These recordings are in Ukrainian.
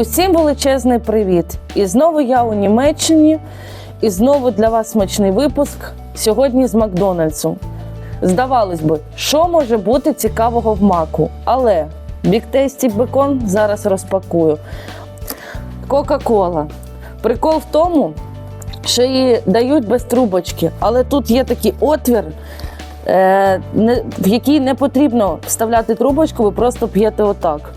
Усім величезний привіт! І знову я у Німеччині, і знову для вас смачний випуск сьогодні з Макдональдсу. Здавалось би, що може бути цікавого в маку, але Big Tasty бекон зараз розпакую. Кока-кола. Прикол в тому, що її дають без трубочки, але тут є такий отвір, е, в який не потрібно вставляти трубочку, ви просто п'єте отак.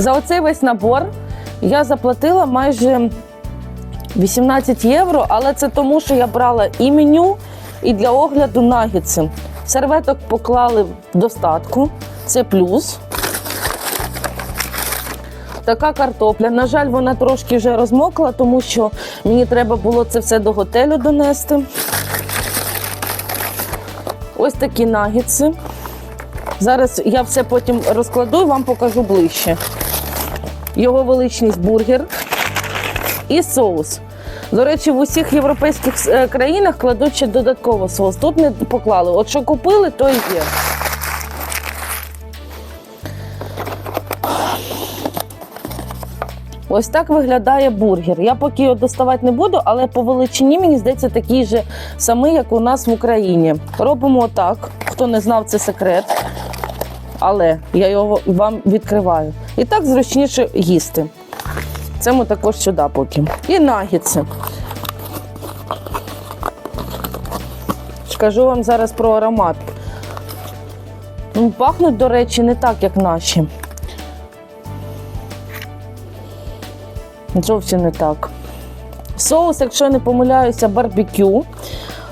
За оцей весь набор я заплатила майже 18 євро, але це тому, що я брала і меню, і для огляду нагідси. Серветок поклали в достатку, це плюс. Така картопля. На жаль, вона трошки вже розмокла, тому що мені треба було це все до готелю донести. Ось такі нагідси. Зараз я все потім розкладу і вам покажу ближче. Його величність бургер і соус. До речі, в усіх європейських е, країнах кладуть ще додатково соус. Тут не поклали. От що купили, то і є. Ось так виглядає бургер. Я поки його доставати не буду, але по величині мені здається такий же самий, як у нас в Україні. Робимо отак. Хто не знав, це секрет. Але я його вам відкриваю. І так зручніше їсти. Це ми також сюди поки. І нагідси. Скажу вам зараз про аромат. Ну, Пахнуть, до речі, не так, як наші. Зовсім не так. Соус, якщо не помиляюся, барбекю.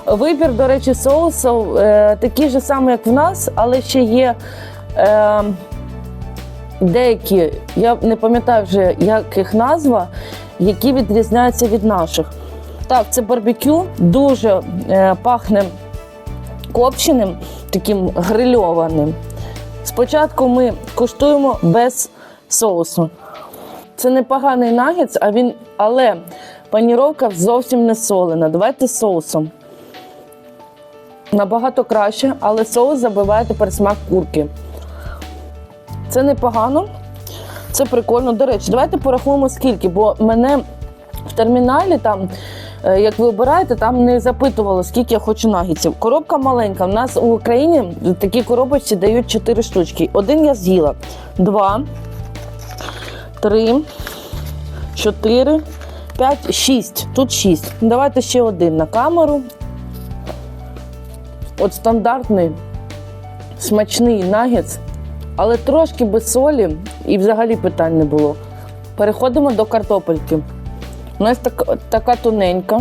Вибір, до речі, соусу е, такий же самий, як в нас, але ще є е, деякі, я не пам'ятаю вже, як їх назва, які відрізняються від наших. Так, це барбекю, дуже е, пахне копченим, таким грильованим. Спочатку ми куштуємо без соусу. Це непоганий нагетс, а він, але паніровка зовсім не солена. Давайте соусом. Набагато краще, але соус забиває тепер смак курки. Це непогано, це прикольно. До речі, давайте порахуємо скільки, бо мене в терміналі там. е, Як ви обираєте, там не запитувало, скільки я хочу нагідців. Коробка маленька. У нас у Україні такі коробочці дають 4 штучки. Один я з'їла, два, три, чотири, п'ять, шість. Тут шість. Давайте ще один на камеру. От стандартний смачний нагетс, але трошки без солі і взагалі питань не було. Переходимо до картопельки. У нас так, така тоненька.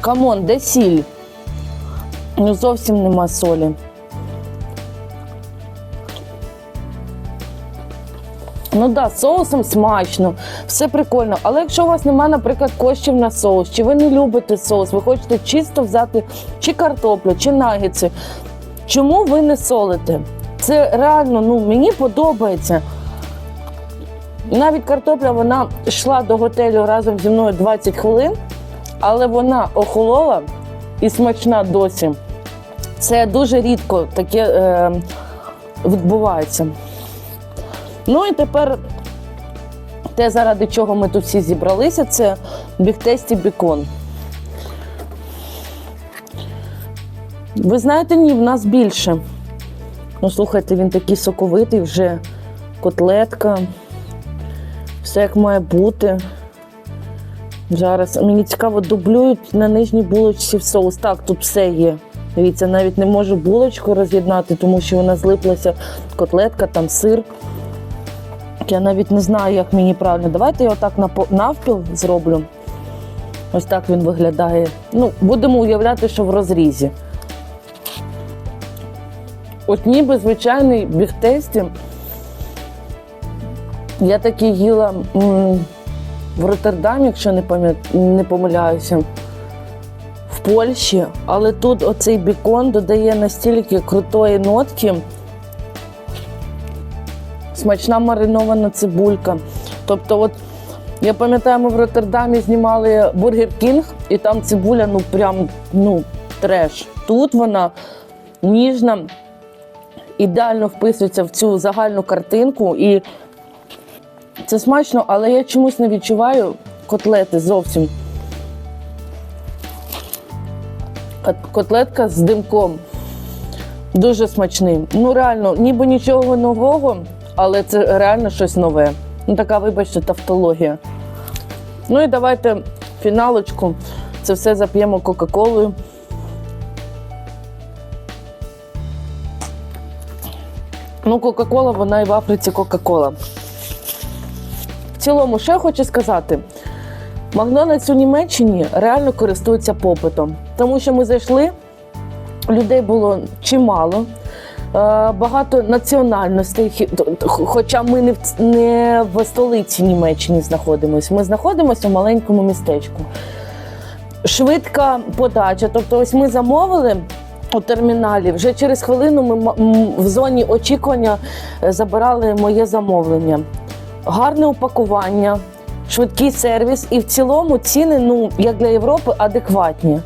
Камон, де сіль? Ну, зовсім нема солі. Ну да, соусом смачно, все прикольно. Але якщо у вас немає, наприклад, коштів на соус, чи ви не любите соус, ви хочете чисто взяти чи картоплю, чи нагетси, чому ви не солите? Це реально, ну мені подобається. Навіть картопля вона йшла до готелю разом зі мною 20 хвилин, але вона охолола і смачна досі. Це дуже рідко таке е, відбувається. Ну і тепер те, заради чого ми тут всі зібралися, це бігтесті бікон. Ви знаєте, ні, в нас більше. Ну, слухайте, він такий соковитий, вже котлетка. Все як має бути. Зараз мені цікаво, дублюють на нижній булочці в соус. Так, тут все є. Дивіться, навіть не можу булочку роз'єднати, тому що вона злиплася котлетка, там сир. Я навіть не знаю, як мені правильно. Давайте я отак навпіл зроблю. Ось так він виглядає. Ну, будемо уявляти, що в розрізі. От ніби звичайний бігтесті. Я такий їла м, в Роттердамі, якщо не, не помиляюся, в Польщі, але тут оцей бікон додає настільки крутої нотки. Смачна маринована цибулька. Тобто, от я пам'ятаю, ми в Роттердамі знімали Бургер Кінг, і там цибуля, ну прям ну, треш. Тут вона ніжна, ідеально вписується в цю загальну картинку. І це смачно, але я чомусь не відчуваю котлети зовсім. Котлетка з димком. Дуже смачний. Ну, реально, ніби нічого нового, але це реально щось нове. Ну, така, вибачте, тавтологія. Ну і давайте фіналочку. Це все зап'ємо Кока-Колою. Ну, Кока-Кола, вона і в Африці Кока-Кола. В цілому, що я хочу сказати, Макдональдс у Німеччині реально користується попитом, тому що ми зайшли, людей було чимало. е, Багато національностей, хоча ми не в, не в столиці Німеччини знаходимося, ми знаходимося в маленькому містечку. Швидка подача. Тобто, ось ми замовили у терміналі. Вже через хвилину ми в зоні очікування е, забирали моє замовлення. Гарне упакування, швидкий сервіс, і в цілому ціни, ну як для Європи, адекватні.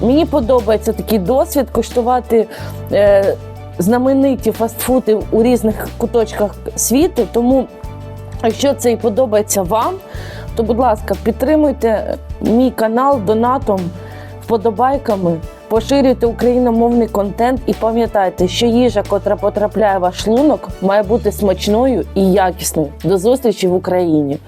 Мені подобається такий досвід куштувати е, знамениті фастфуди у різних куточках світу. Тому, якщо це і подобається вам, то, будь ласка, підтримуйте мій канал донатом, вподобайками, поширюйте україномовний контент і пам'ятайте, що їжа, котра потрапляє в ваш шлунок, має бути смачною і якісною. До зустрічі в Україні!